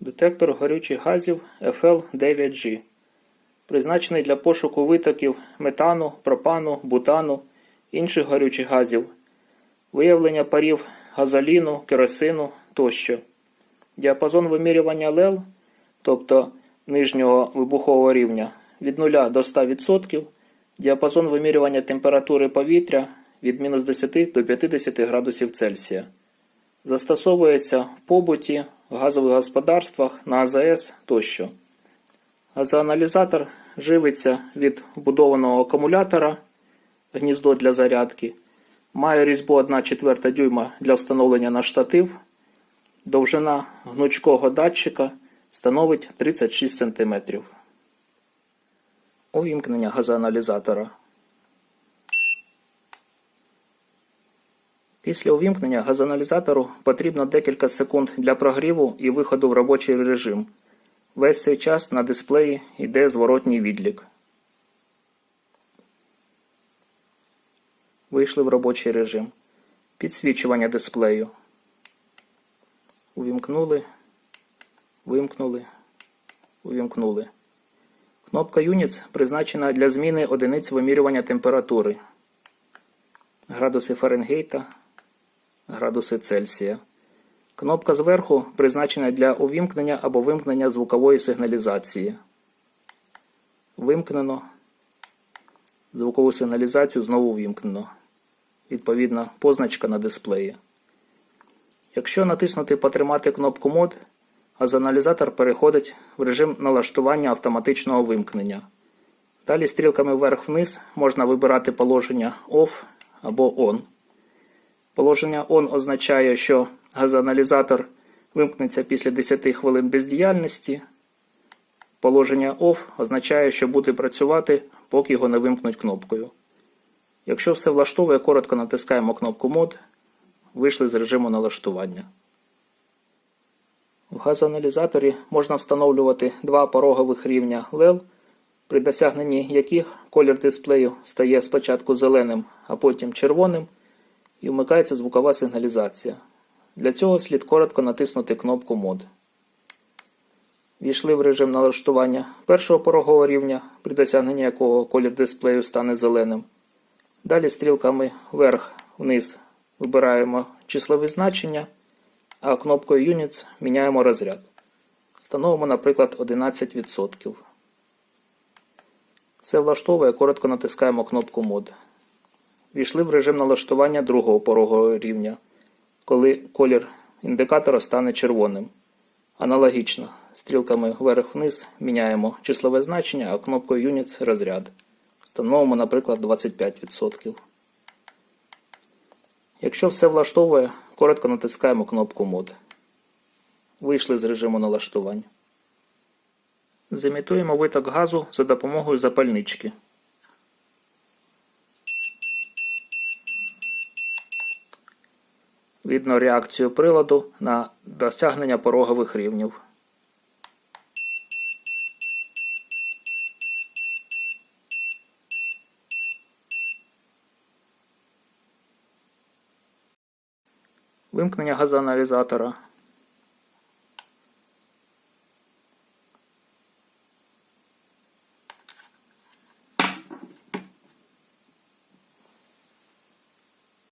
Детектор горючих газів FL9G. Призначений для пошуку витоків метану, пропану, бутану, інших горючих газів, виявлення парів газоліну, керосину тощо. Діапазон вимірювання ЛЕЛ, тобто нижнього вибухового рівня, від 0 до 100%, діапазон вимірювання температури повітря від мінус 10 до 50 градусів Цельсія. Застосовується в побуті, в газових господарствах, на АЗС тощо. Газоаналізатор живиться від вбудованого акумулятора, гніздо для зарядки, має різьбу 1,4 дюйма для встановлення на штатив, довжина гнучкого датчика становить 36 см. Увімкнення газоаналізатора. Після увімкнення газоаналізатору потрібно декілька секунд для прогріву і виходу в робочий режим. Весь цей час на дисплеї йде зворотній відлік. Вийшли в робочий режим. Підсвічування дисплею. Увімкнули. Вимкнули. Увімкнули. Кнопка Units призначена для зміни одиниць вимірювання температури. Градуси Фаренгейта, градуси Цельсія. Кнопка зверху призначена для увімкнення або вимкнення звукової сигналізації. Вимкнено. Звукову сигналізацію знову вімкнено. Відповідна позначка на дисплеї. Якщо натиснути Потримати кнопку мод, газоаналізатор переходить в режим налаштування автоматичного вимкнення. Далі стрілками вверх-вниз можна вибирати положення OFF або ON. Положення ON означає, що газоаналізатор вимкнеться після 10 хвилин бездіяльності. Положення OFF означає, що буде працювати, поки його не вимкнуть кнопкою. Якщо все влаштовує, коротко натискаємо кнопку мод. Вийшли з режиму налаштування. В газоаналізаторі можна встановлювати два порогових рівня LEL, при досягненні яких колір дисплею стає спочатку зеленим, а потім червоним, і вмикається звукова сигналізація. Для цього слід коротко натиснути кнопку мод. Війшли в режим налаштування першого порогового рівня, при досягненні якого колір дисплею стане зеленим. Далі стрілками вверх-вниз вибираємо числові значення, а кнопкою Units міняємо розряд. Встановимо, наприклад, 11%. Все влаштовує, коротко натискаємо кнопку мод. Війшли в режим налаштування другого порогового рівня, коли колір індикатора стане червоним. Аналогічно, стрілками вверх-вниз міняємо числове значення, а кнопкою Units розряд. Встановимо, наприклад, 25%. Якщо все влаштовує, коротко натискаємо кнопку мод. Вийшли з режиму налаштування. Зімітуємо виток газу за допомогою запальнички. Видно реакцію приладу на досягнення порогових рівнів. Вимкнення газоаналізатора.